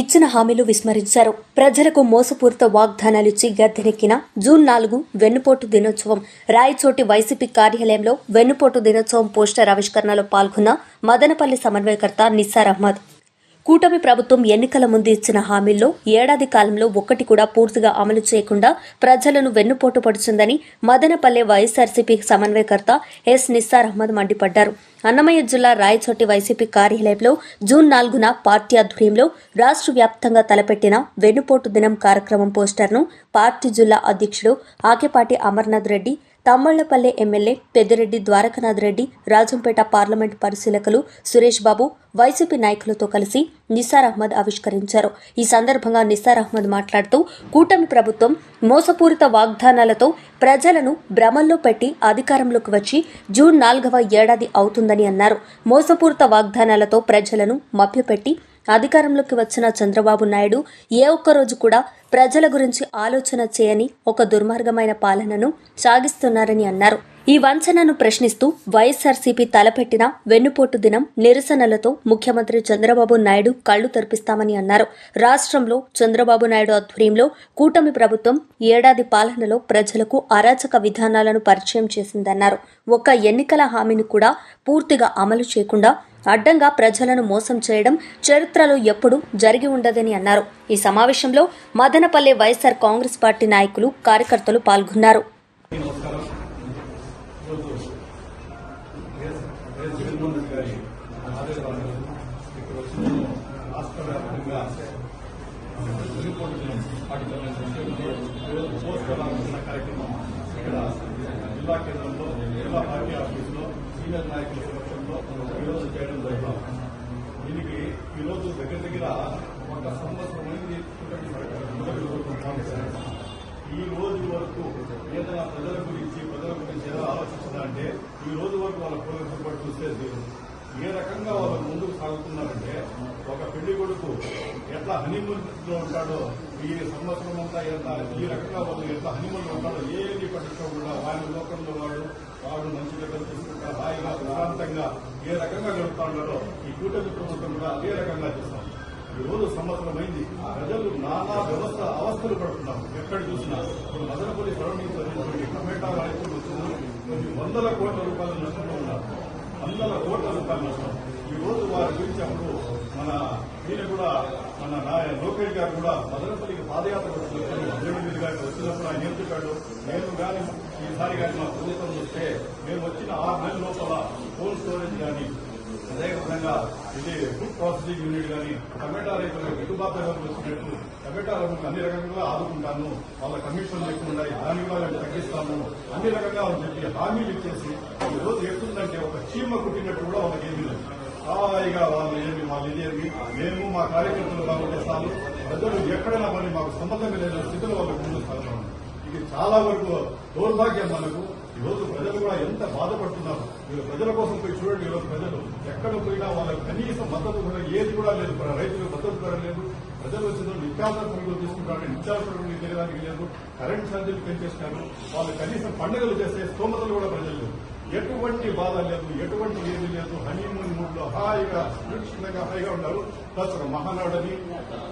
ఇచ్చిన హామీలు విస్మరించారు. ప్రజలకు మోసపూరిత వాగ్దానాలిచ్చి గద్దెనెక్కిన జూన్ నాలుగు వెన్నుపోటు దినోత్సవం రాయచోటి వైసీపీ కార్యాలయంలో వెన్నుపోటు దినోత్సవం పోస్టర్ ఆవిష్కరణలో పాల్గొన్న మదనపల్లి సమన్వయకర్త నిస్సార్ అహ్మద్. కూటమి ప్రభుత్వం ఎన్నికల ముందు ఇచ్చిన హామీల్లో ఏడాది కాలంలో ఒక్కటి కూడా పూర్తిగా అమలు చేయకుండా ప్రజలను వెన్నుపోటు పడుతుందని మదనపల్లె వైఎస్ఆర్సీపీ సమన్వయకర్త ఎస్ నిస్సార్ అహ్మద్ మండిపడ్డారు. అన్నమయ్య జిల్లా రాయచోటి వైసీపీ కార్యాలయంలో జూన్ నాలుగున పార్టీ ఆధ్వర్యంలో రాష్ట్ర వ్యాప్తంగా తలపెట్టిన వెన్నుపోటు దినం కార్యక్రమం పోస్టర్ను పార్టీ జిల్లా అధ్యక్షుడు ఆకేపాటి అమర్నాథ్ రెడ్డి తమ్మళ్ళపల్లె ఎమ్మెల్యే పెద్దిరెడ్డి ద్వారకనాథ్ రెడ్డి రాజంపేట పార్లమెంట్ పరిశీలకులు సురేష్ బాబు వైసీపీ నాయకులతో కలిసి నిసార్ అహ్మద్ ఆవిష్కరించారు. ఈ సందర్భంగా నిసార్ అహ్మద్ మాట్లాడుతూ కూటమి ప్రభుత్వం మోసపూరిత వాగ్దానాలతో ప్రజలను భ్రమల్లో పెట్టి అధికారంలోకి వచ్చి జూన్ నాలుగవ ఏడాది అవుతుందని అన్నారు. మోసపూరిత వాగ్దానాలతో ప్రజలను మభ్యపెట్టి అధికారంలోకి వచ్చిన చంద్రబాబు నాయుడు ఏ ఒక్క రోజు కూడా ప్రజల గురించి ఆలోచన చేయని ఒక దుర్మార్గమైన పాలనను సాగిస్తున్నారని అన్నారు. ఈ వంచనను ప్రశ్నిస్తూ వైఎస్ఆర్సీపీ తలపెట్టిన వెన్నుపోటు దినం నిరసనలతో ముఖ్యమంత్రి చంద్రబాబు నాయుడు కళ్ళు తెరిపిస్తామని అన్నారు. రాష్ట్రంలో చంద్రబాబు నాయుడు ఆధ్వర్యంలో కూటమి ప్రభుత్వం ఏడాది పాలనలో ప్రజలకు అరాచక విధానాలను పరిచయం చేసిందన్నారు. ఒక్క ఎన్నికల హామీని కూడా పూర్తిగా అమలు చేయకుండా అడ్డంగా ప్రజలను మోసం చేయడం చరిత్రలో ఎప్పుడూ జరిగి ఉండదని అన్నారు. ఈ సమావేశంలో మదనపల్లె వైఎస్ఆర్ కాంగ్రెస్ పార్టీ నాయకులు కార్యకర్తలు పాల్గొన్నారు జగన్మోహన్ గారి ఆదేశాలను ఇక్కడ వచ్చిన రాష్ట్ర వ్యాప్తంగా వెలుగుపోటు దినం పాటించాలని ఈరోజు పోస్ట్ అలాంటి కార్యక్రమం ఇక్కడ జిల్లా కేంద్రంలో జిల్లా పార్టీ ఆఫీసులో సీనియర్ నాయకుల సమక్షంలో ఈరోజు చేయడం జరుగుతాం దీనికి ఈరోజు దగ్గర దగ్గర ఒక సంవత్సరం అయింది కూటమి ఈ రోజు వరకు ఏదైనా ప్రజల గురించి ప్రజల గురించి ఎలా ఆలోచిస్తుందంటే ఈ రోజు వరకు వాళ్ళ ప్రోగ్రెస్ కూడా చూస్తే ఏ రకంగా వాళ్ళు ముందుకు సాగుతున్నారంటే ఒక పెళ్ళి కొడుకు ఎట్లా హనీమూన్లో ఉంటాడో ఈ సంవత్సరం అంతా ఎంత ఈ రకంగా వాళ్ళు ఎట్లా హనీమూన్లో ఉంటాడో ఏది పట్టించుకోకుండా ఆయన లోకంలో వాడు వాడు మంచి దగ్గర తీసుకుంటా హాయిగా ప్రశాంతంగా ఏ రకంగా గడుపుతా ఉన్నారో ఈ కూటమి ప్రభుత్వం కూడా అదే రకంగా చేస్తాం. ఈ రోజు సంవత్సరం అయింది. ప్రజలు నానా వ్యవస్థ అవస్థలు పడుతున్నారు. ఎక్కడ చూసినా ఇప్పుడు మదనపల్లి సరౌండింగ్స్ అనేటువంటి టమాటా రైతులు కొన్ని వందల కోట్ల రూపాయలు నష్టంలో ఉన్నారు. వందల కోట్ల రూపాయలు నష్టం ఈ రోజు వారి గురించి అప్పుడు మన ఈయన కూడా మన నాయ లోకేష్ గారు కూడా మదనపల్లికి పాదయాత్ర వచ్చినప్పుడు దేవుడి గారికి వచ్చినప్పుడు ఆయన ఏం చెప్పాడు? నేను కానీ ఈసారి కానీ మా ప్రభుత్వం వస్తే మేము వచ్చిన ఆరు నెలల లోపల కోల్డ్ స్టోరేజ్ కానీ అదేవిధంగా ఇది ఫుడ్ ప్రాసెసింగ్ యూనిట్ కానీ టమాటా రైతులకు గిట్టుబాటు ధరలు వచ్చినట్టు టమాటా రైతులకు అన్ని రకంగా ఆదుకుంటాను వాళ్ళ కమిషన్ లేకుండా దాని వాళ్ళని తగ్గిస్తాను అన్ని రకంగా చెప్పి హామీలు ఇచ్చేసి ఈ రోజు ఎట్లుందంటే ఒక చీమ కుట్టినట్టు కూడా వాళ్ళకి ఏమీ లేదు. హాయిగా వాళ్ళు ఏమి వాళ్ళు ఇదేమి మేము మా కార్యకర్తలు బాగుంటే చాలు. ప్రజలు ఎక్కడైనా పని మాకు సంబంధం లేని స్థితిలో వాళ్ళకి ఉండదు సాగుతాము ఇది చాలా వరకు దౌర్భాగ్యం మనకు. ఈ రోజు ప్రజలు కూడా ఎంత బాధపడుతున్నారు. వీళ్ళు ప్రజల కోసం పోయి చూడండి ఈరోజు ప్రజలు. ఎక్కడ పోయినా వాళ్ళకి కనీస మద్దతు కూడా ఏది కూడా లేదు. మన రైతులకు మద్దతు కూడా లేదు. ప్రజలు వచ్చిన నిత్యావసర పనులు తీసుకుంటారు. నిత్యావసర పనులు తెలియడానికి లేదు. కరెంట్ ఛార్జీలు పెంచేస్తారు వాళ్ళు కనీసం పండుగలు చేసే స్తోమతలు కూడా ప్రజలు లేదు ఎటువంటి బాధ లేదు ఎటువంటి ఏది లేదు. హనీమూన్ మూడ్లో హాయిగా సురక్షితంగా హాయిగా ఉన్నారు. ప్లస్ ఒక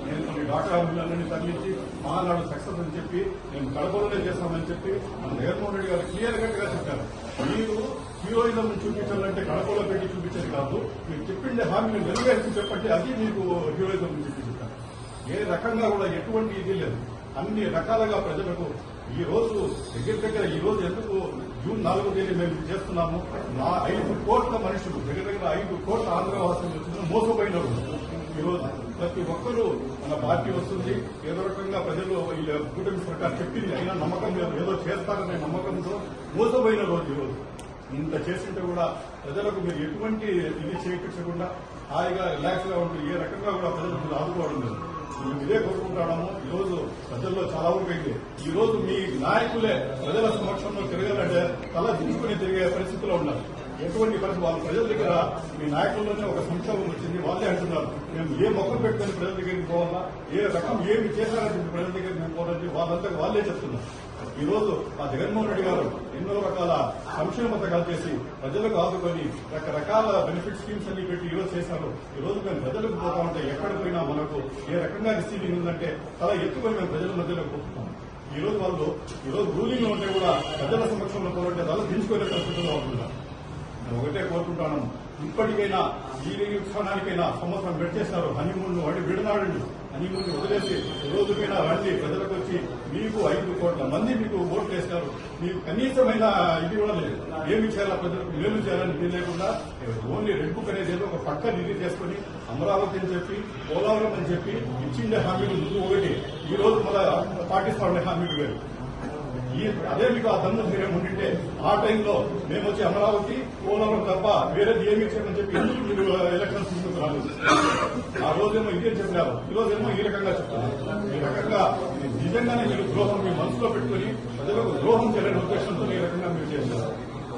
నేను కొన్ని డాక్టర్లందరినీ తరలించి మహానాడు సక్సెస్ అని చెప్పి నేను కడపలోనే చేస్తామని చెప్పి మన జగన్మోహన్ రెడ్డి గారు క్లియర్ కట్గా చెప్పారు. మీరు హీరోయిజం చూపించాలంటే కడపలో పెట్టి చూపించేది కాదు. మీరు చెప్పిండే హామీని నెరవేర్చి చెప్పండి? అది మీకు హీరోయిజం చూపించారు ఏ రకంగా కూడా ఎటువంటి ఇది లేదు. అన్ని రకాలుగా ప్రజలకు ఈ రోజు దగ్గర దగ్గర ఈ రోజు ఎందుకు జూన్ నాలుగో తేదీ మేము చేస్తున్నాము? నా ఐదు కోట్ల మనుషులు దగ్గర దగ్గర ఐదు కోట్ల ఆంధ్రవాసులు వచ్చిన మోసపోయినారు. ఈ రోజు ప్రతి ఒక్కరూ మన పార్టీ వస్తుంది. ఏదో రకంగా ప్రజలు వీళ్ళ కూటమి సర్కార్ చెప్పింది. అయినా నమ్మకం లేదు. ఏదో చేస్తారనే నమ్మకంతో మోసపోయిన రోజు ఈ రోజు. ఇంత చేస్తుంటే కూడా ప్రజలకు మీరు ఎటువంటి ఇది చేయించకుండా హాయిగా రిలాక్స్గా ఉంటూ ఏ రకంగా కూడా ప్రజలకు మీరు ఆదుకోవడం లేదు. మేము ఇదే కోరుకుంటాము ఈ రోజు ప్రజల్లో చాలా వరకు ఈ రోజు మీ నాయకులే ప్రజల సమక్షంలో తిరగాలంటే తల దించుకుని తిరిగే పరిస్థితిలో ఉన్నారు. ఎటువంటి ఇబ్బంది వాళ్ళ ప్రజల దగ్గర మీ నాయకుల్లోనే ఒక సంక్షోభం వచ్చింది వాళ్ళే అంటున్నారు. మేము ఏ మొక్కలు పెట్టుకుని ప్రజల దగ్గరికి పోవాలా? ఏ రకం ఏమి చేశారని ప్రజల దగ్గరికి మేము పోవాలని వాళ్ళంతా వాళ్ళే చెప్తున్నారు. ఈ రోజు ఆ జగన్మోహన్ రెడ్డి గారు ఎన్నో రకాల సంక్షేమ పథకాలు చేసి ప్రజలకు ఆదుకొని రకరకాల బెనిఫిట్ స్కీమ్స్ అన్ని పెట్టి ఈ రోజు చేశారు. ఈ రోజు మేము ప్రజలకు పోతా ఉంటే ఎక్కడ పోయినా మనకు ఏ రకంగా రిసీవింగ్ ఉందంటే చాలా ఎత్తుకొని మేము ప్రజల మధ్యలోకి పోతున్నాం. ఈ రోజు వాళ్ళు ఈ రోజు రూలింగ్లో ఉంటే కూడా ప్రజల సమక్షంలో పోవాలంటే తల దించుకునే పరిస్థితుల్లో ఉంటున్నారు. ఒకటే కోరుకుంటాను. ఇప్పటికైనా ఈ క్షణానికైనా సంవత్సరం పెట్టేస్తారు హనీమూన్ వాడి విడనాడండి. హనీమూన్ వదిలేసి ఈ రోజుకైనా రండి ప్రజలకు వచ్చి మీకు ఐదు కోట్ల మంది మీకు ఓట్లు వేస్తారు. మీకు కనీసమైన ఇది కూడా లేదు. ఏమి చేయాలా ప్రజలకు? మేలు చేయాలని ఇది లేకుండా ఓన్లీ రెంపు అనేది ఏదో ఒక పక్క నిధి చేసుకుని అమరావతి అని చెప్పి పోలవరం అని చెప్పి ఇచ్చిండే హామీలు ముందు ఒకటి. ఈ రోజు మళ్ళా పాటిస్తామండే హామీలు వేరు. ఈ అదే మీకు ఆ దమ్ము ధైర్యం ఉండింటే ఆ టైంలో మేము వచ్చి అమరావతి పోలవరం తప్ప వేరేది ఏమి ఇచ్చామని చెప్పి ఎందుకు మీరు ఎలక్షన్స్ ముందుకు ఆ రోజేమో ఇదే చెప్పారు. ఈ రోజేమో ఈ రకంగా చెప్తున్నారు ఈ రకంగా నిజంగానే మీరు ద్రోహం మీ మనసులో పెట్టుకుని ప్రజలకు ద్రోహం చేయలేని ఉద్దేశంతో ఈ రకంగా మీరు చేశారు.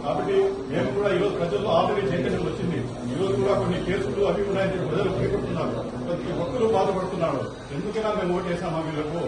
కాబట్టి మేము కూడా ఈ రోజు ప్రజల్లో ఆల్రెడీ చైతన్యం వచ్చింది. ఈ రోజు కూడా కొన్ని కేసులు అవి ఉన్నాయని ప్రజలు భయపడుతున్నారు. ప్రతి ఒక్కరూ బాధపడుతున్నారు. ఎందుకైనా మేము ఓటేసామా వీళ్ళకు?